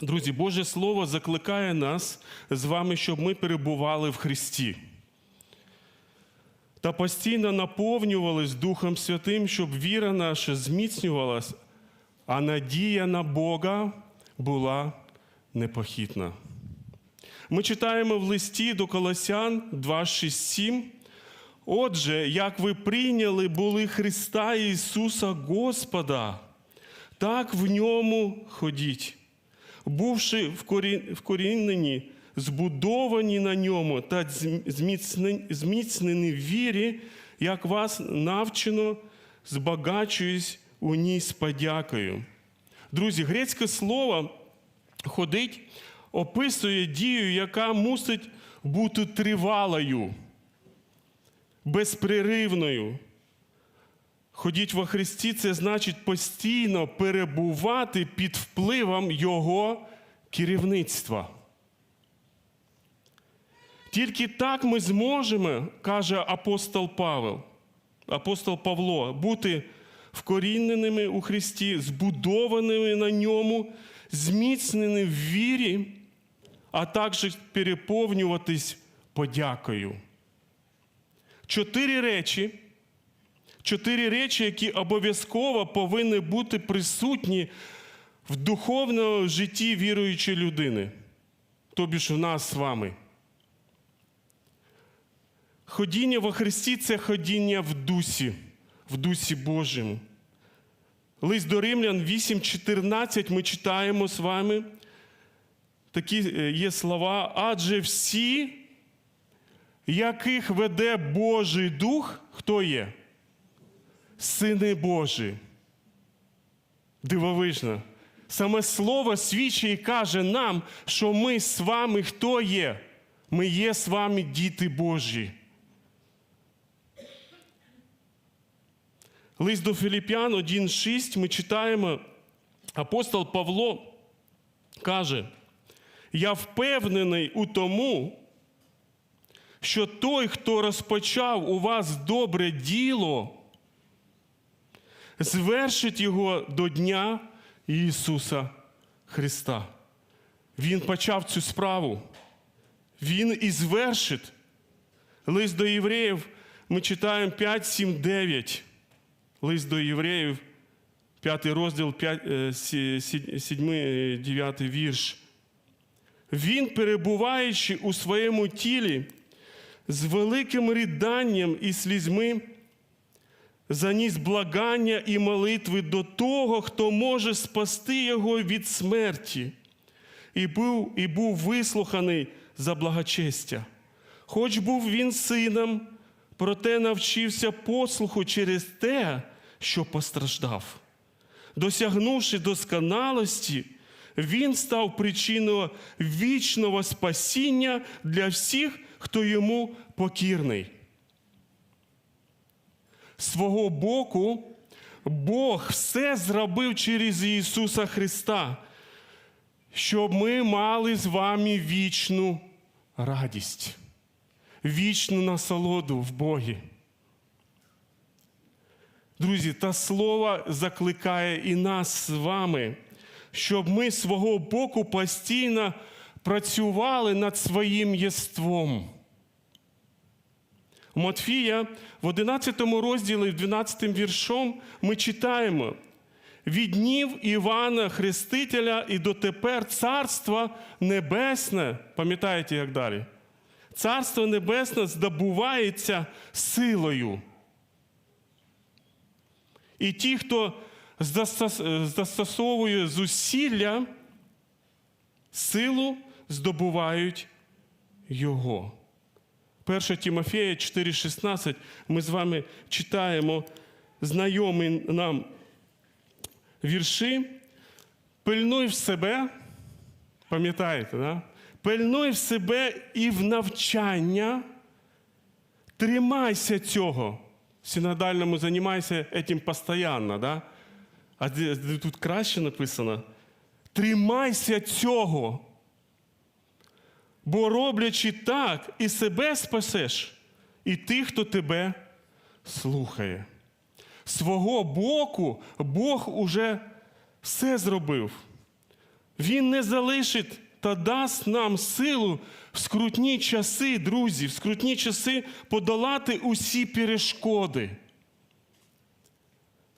Друзі, Боже Слово закликає нас з вами, щоб ми перебували в Христі та постійно наповнювались Духом Святим, щоб віра наша зміцнювалась, а надія на Бога була непохитна. Ми читаємо в листі до Колосян 2,6-7. Отже, як ви прийняли були Христа Ісуса Господа, так в ньому ходіть, бувши вкорінені, збудовані на ньому та зміцнені- в вірі, як вас навчено, збагачуюсь у ній з подякою. Друзі, грецьке слово ходить описує дію, яка мусить бути тривалою, безпреривною. Ходіть во Христі це значить постійно перебувати під впливом Його керівництва. Тільки так ми зможемо, каже апостол Павел, апостол Павло, бути вкоріненими у Христі, збудованими на ньому, зміцнені в вірі, а також переповнюватись подякою. Чотири речі, чотири речі, які обов'язково повинні бути присутні в духовному житті віруючої людини, тобі ж в нас з вами. Ходіння во Христі це ходіння в дусі, в дусі Божому. Лист до Римлян 8:14 ми читаємо з вами. Такі е, є слова, адже всі, яких веде Божий Дух, хто є? Сини Божі. Дивовижно. Саме слово свідчить і каже нам, що ми з вами хто є? Ми є з вами діти Божі. Лист до Філіп'ян 1,6 ми читаємо, апостол Павло каже, я впевнений у тому, що той, хто розпочав у вас добре діло, звершить його до Дня Ісуса Христа. Він почав цю справу. Він і звершить. Лист до євреїв ми читаємо 5, 7, 9. Лист до євреїв, 5 розділ, 7, 9 вірш. Він, перебуваючи у своєму тілі, з великим риданням і слізьми, заніс благання і молитви до того, хто може спасти його від смерті, і був, і був вислуханий за благочестя. Хоч був він сином, проте навчився послуху через те, що постраждав. Досягнувши досконалості, він став причиною вічного спасіння для всіх, хто йому покірний. Свого боку, Бог все зробив через Ісуса Христа, щоб ми мали з вами вічну радість, вічну насолоду в Богі. Друзі, та слово закликає і нас з вами, щоб ми свого боку постійно працювали над своїм єством. Матфія в 11 розділі, в 12 віршом ми читаємо: від днів Івана Хрестителя і дотепер Царство Небесне, пам'ятаєте, як далі? Царство Небесне здобувається силою. І ті, хто застосовує зусилля, силу здобувають Його. 1 Тимофея 4,16 ми з вами читаємо знайомі нам вірші. Пильнуй в себе, пам'ятаєте, да? пильнуй в себе і в навчання, тримайся цього. Синодальному займайся этим постійно, да? а тут краще написано: тримайся цього. Бо роблячи так, і себе спасеш, і тих, хто тебе слухає. Свого боку Бог уже все зробив. Він не залишить та дасть нам силу в скрутні часи, друзі, в скрутні часи подолати усі перешкоди.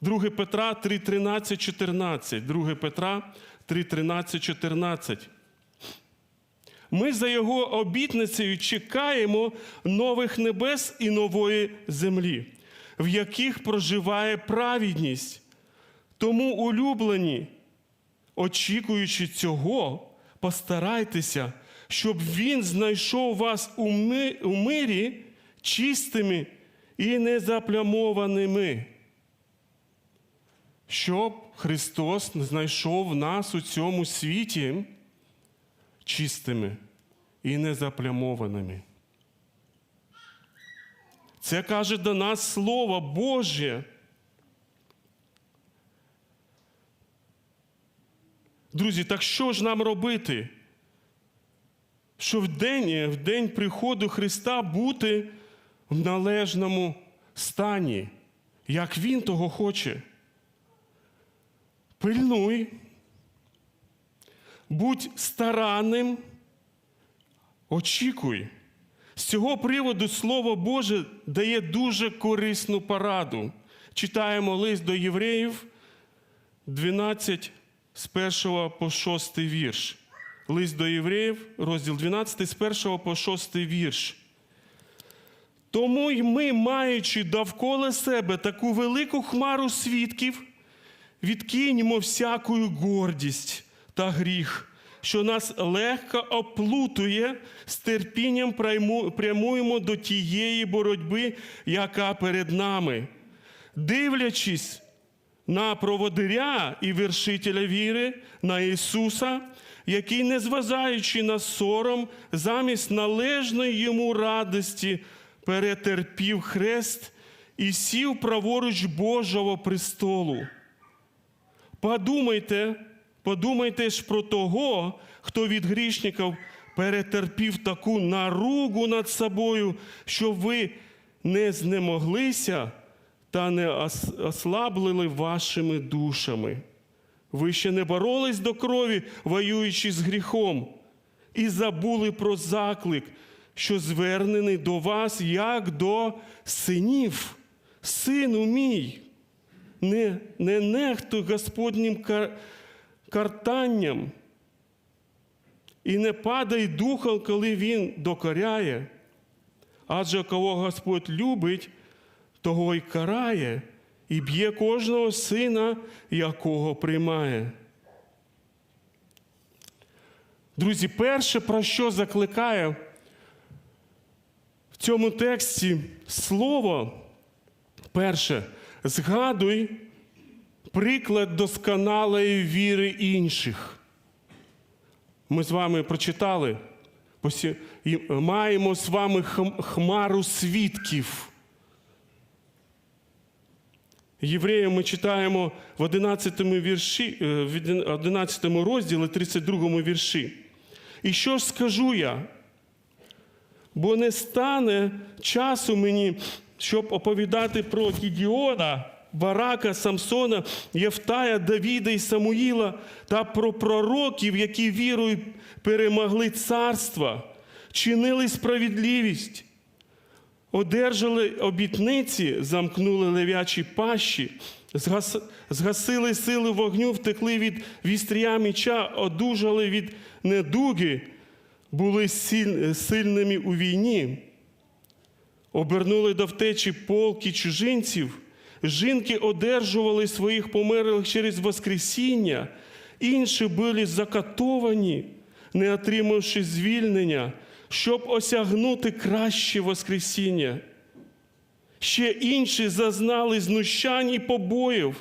2 Петра 3, 13, 14. 2 Петра 3, 13, 14. Ми за його обітницею чекаємо нових небес і нової землі, в яких проживає праведність. Тому, улюблені, очікуючи цього, постарайтеся, щоб він знайшов вас у ми- у мирі чистими і незаплямованими. Щоб Христос знайшов нас у цьому світі чистими і незаплямованими. Це каже до нас Слово Боже. Друзі, так що ж нам робити? Що в день, в день приходу Христа бути в належному стані, як Він того хоче. Пильнуй, будь старанним, очікуй. З цього приводу Слово Боже дає дуже корисну пораду. Читаємо лист до євреїв 12 з 1 по 6 вірш. Лист до євреїв, розділ 12, з 1 по 6 вірш. Тому й ми, маючи довкола себе таку велику хмару свідків, відкиньмо всяку гордість та гріх, що нас легко оплутує, з терпінням прямуємо до тієї боротьби, яка перед нами, дивлячись на проводиря і вершителя віри, на Ісуса, який, незважаючи на сором, замість належної йому радості перетерпів хрест і сів праворуч Божого престолу. Подумайте, подумайте ж про того, хто від грішників перетерпів таку наругу над собою, щоб ви не знемоглися та не ослаблили вашими душами. Ви ще не боролись до крові, воюючи з гріхом, і забули про заклик, що звернений до вас як до синів. Сину мій, не, не нехтуй Господнім кар, картанням і не падай духом, коли Він докоряє. Адже кого Господь любить, того й карає, і б'є кожного сина, якого приймає. Друзі, перше, про що закликає в цьому тексті слово, перше, згадуй приклад досконалої віри інших. Ми з вами прочитали, маємо з вами хмару свідків. Євреям ми читаємо в 11 вірші, е, в 11 розділі, 32 вірші. І що ж скажу я? Бо не стане часу мені, щоб оповідати про Гідіона, Барака, Самсона, Євтая, Давіда і Самуїла та про пророків, які вірою перемогли царства, чинили справедливість, одержали обітниці, замкнули левячі пащі, згас- згасили сили вогню, втекли від вістря меча, одужали від недуги, були силь- сильними у війні, обернули до втечі полки чужинців, жінки одержували своїх померлих через Воскресіння, інші були закатовані, не отримавши звільнення, щоб осягнути краще Воскресіння. Ще інші зазнали знущань і побоїв,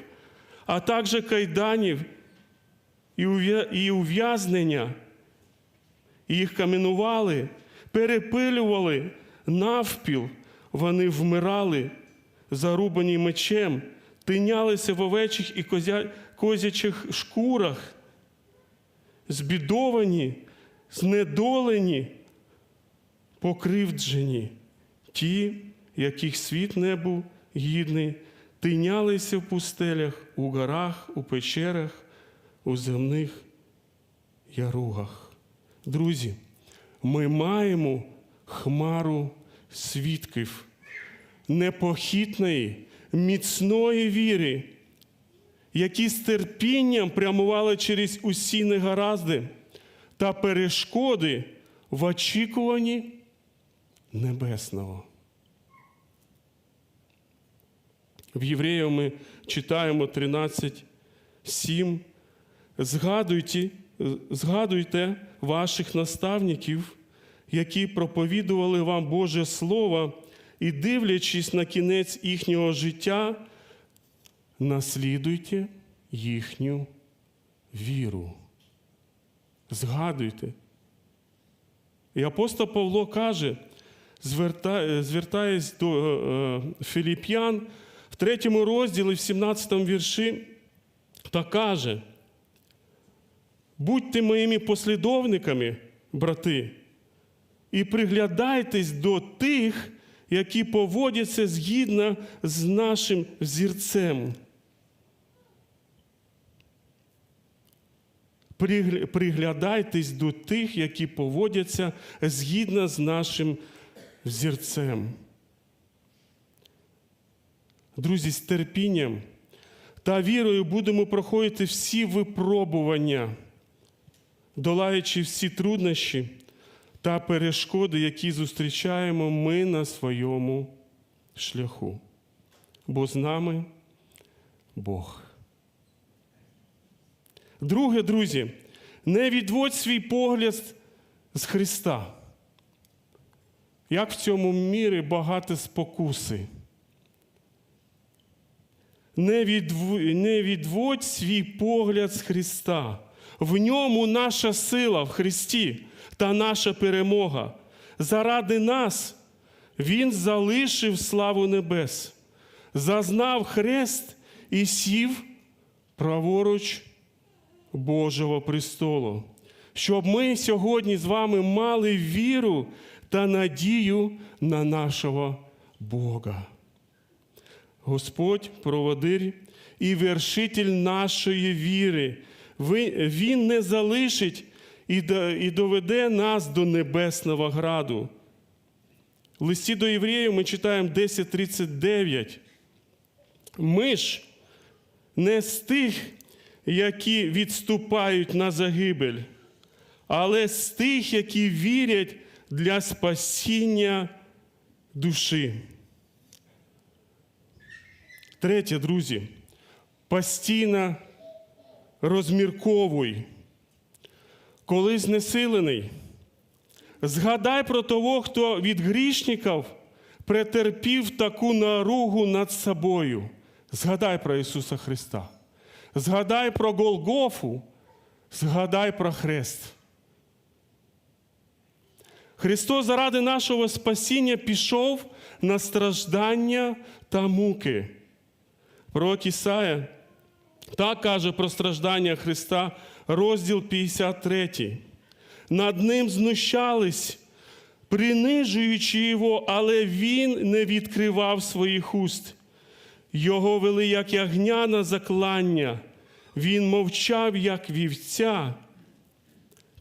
а також кайданів і ув'язнення. Їх каменували, перепилювали навпіл, вони вмирали, зарубані мечем, тинялися в овечих і козя... козячих шкурах, збідовані, знедолені, покривджені, ті, яких світ не був гідний, тинялися в пустелях, у горах, у печерах, у земних яругах. Друзі, ми маємо хмару свідків непохитної, міцної віри, які з терпінням прямували через усі негаразди та перешкоди в очікуванні небесного. В Євреїв ми читаємо 13.7. Згадуйте, згадуйте ваших наставників, які проповідували вам Боже Слово, і, дивлячись на кінець їхнього життя, наслідуйте їхню віру. Згадуйте. І апостол Павло каже, зверта- звертаясь до е, е, Філіп'ян, в третьому розділі, в 17 вірші, та каже: будьте моїми послідовниками, брати, і приглядайтесь до тих, які поводяться згідно з нашим. Пригля- Приглядайтесь до тих, які поводяться згідно з нашим взірцем. Друзі, з терпінням та вірою будемо проходити всі випробування, долаючи всі труднощі та перешкоди, які зустрічаємо ми на своєму шляху. Бо з нами Бог. Друге, друзі, не відводь свій погляд з Христа. Як в цьому мірі багато спокуси. Не, відв... не відводь свій погляд з Христа. В ньому наша сила в Христі та наша перемога. Заради нас Він залишив славу небес, зазнав хрест і сів праворуч Божого престолу, щоб ми сьогодні з вами мали віру та надію на нашого Бога. Господь, проводир і вершитель нашої віри. Він не залишить і доведе нас до небесного граду. В листі до євреїв ми читаємо 10.39. Ми ж не з тих, які відступають на загибель, але з тих, які вірять для спасіння душі. Третє, друзі, постійно розмірковуй. Коли знесилений, згадай про того, хто від грішників претерпів таку наругу над собою. Згадай про Ісуса Христа. Згадай про Голгофу, згадай про хрест. Христос заради нашого спасіння пішов на страждання та муки. Пророк Ісая так каже про страждання Христа, розділ 53. Над ним знущались, принижуючи його, але він не відкривав своїх уст. Його вели як ягня на заклання, він мовчав, як вівця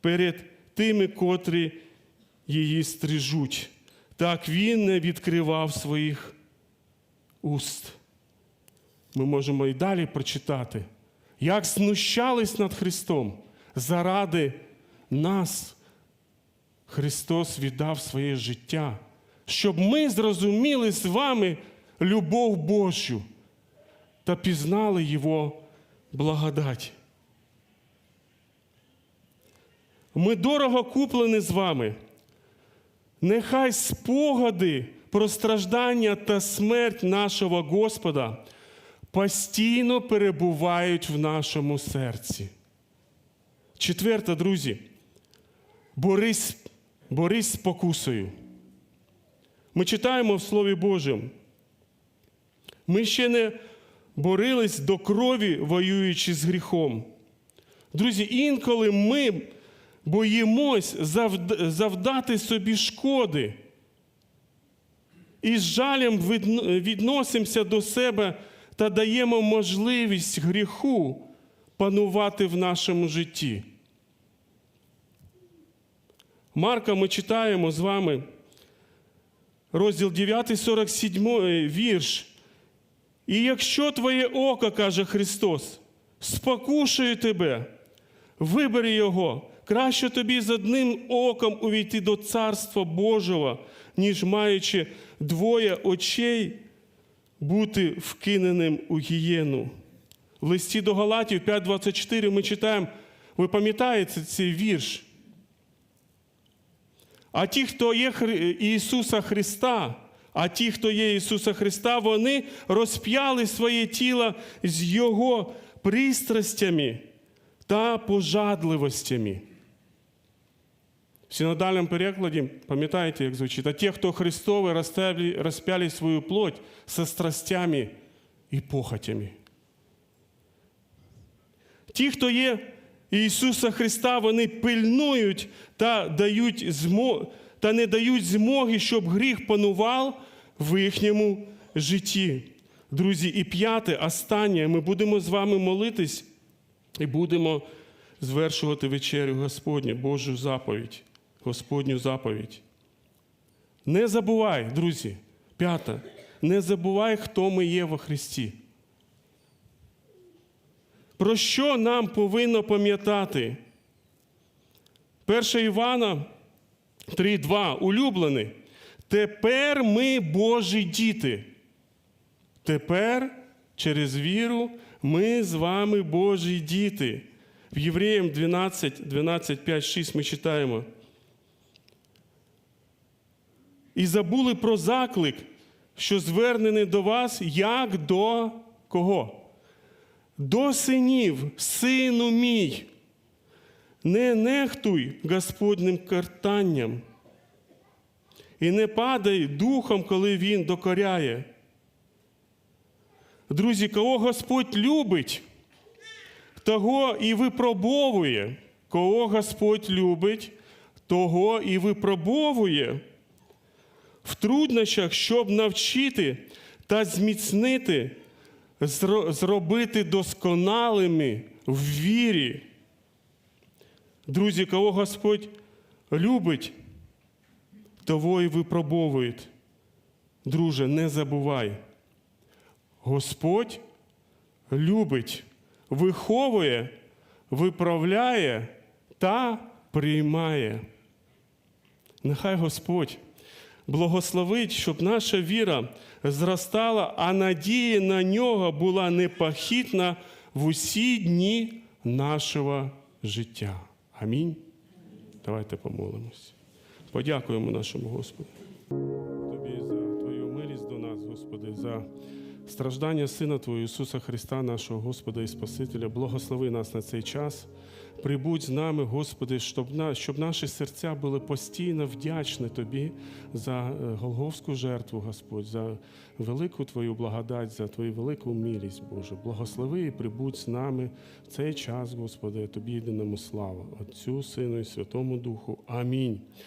перед тими, котрі її стрижуть. Так він не відкривав своїх уст. Ми можемо і далі прочитати, як знущались над Христом. Заради нас Христос віддав своє життя, щоб ми зрозуміли з вами любов Божу та пізнали Його благодать. Ми дорого куплені з вами. Нехай спогади про страждання та смерть нашого Господа постійно перебувають в нашому серці. Четверте, друзі, борись, борись з покусою. Ми читаємо в Слові Божому. Ми ще не борились до крові, воюючи з гріхом. Друзі, інколи ми боїмось завдати собі шкоди. І з жалем відносимося до себе та даємо можливість гріху панувати в нашому житті. Марка ми читаємо з вами розділ 9, 47 вірш. І якщо твоє око, каже Христос, спокушує тебе, вибери його. Краще тобі з одним оком увійти до Царства Божого, ніж маючи двоє очей, бути вкиненим у гієну. В листі до Галатів 5.24 ми читаємо, ви пам'ятаєте цей вірш? А ті, хто є Ісуса Христа, а ті, хто є Ісуса Христа, вони розп'яли своє тіло з Його пристрастями та пожадливостями. В синодальному перекладі, пам'ятаєте, як звучить, а ті, хто Христові розпяли, свою плоть со страстями і похотями. Ті, хто є Ісуса Христа, вони пильнують та, дають змо... та не дають змоги, щоб гріх панував в їхньому житті. Друзі, і п'яте, останнє, ми будемо з вами молитись і будемо звершувати вечерю Господню, Божу заповідь, Господню заповідь. Не забувай, друзі, п'яте, не забувай, хто ми є во Христі. Про що нам повинно пам'ятати? 1 Івана 3,2. Улюблений. Тепер ми Божі діти. Тепер через віру ми з вами Божі діти. В Євреям 12, 12, 5, 6 ми читаємо. І забули про заклик, що звернений до вас, як до кого? До синів, сину мій, не нехтуй Господнім картанням, і не падай духом, коли Він докоряє. Друзі, кого Господь любить, того і випробовує. Кого Господь любить, того і випробовує в труднощах, щоб навчити та зміцнити зробити досконалими в вірі. Друзі, кого Господь любить, того і випробовує. Друже, не забувай. Господь любить, виховує, виправляє та приймає. Нехай Господь благословить, щоб наша віра зростала, а надія на нього була непохитна в усі дні нашого життя. Амінь. Давайте помолимось. Подякуємо нашому Господу. Тобі за Твою милість до нас, Господи, за страждання Сина Твого Ісуса Христа, нашого Господа і Спасителя. Благослови нас на цей час. Прибудь з нами, Господи, щоб, на, щоб наші серця були постійно вдячні Тобі за е, Голговську жертву, Господь, за велику Твою благодать, за Твою велику милість, Боже. Благослови і прибудь з нами в цей час, Господи, Тобі єдиному слава, Отцю, Сину і Святому Духу. Амінь.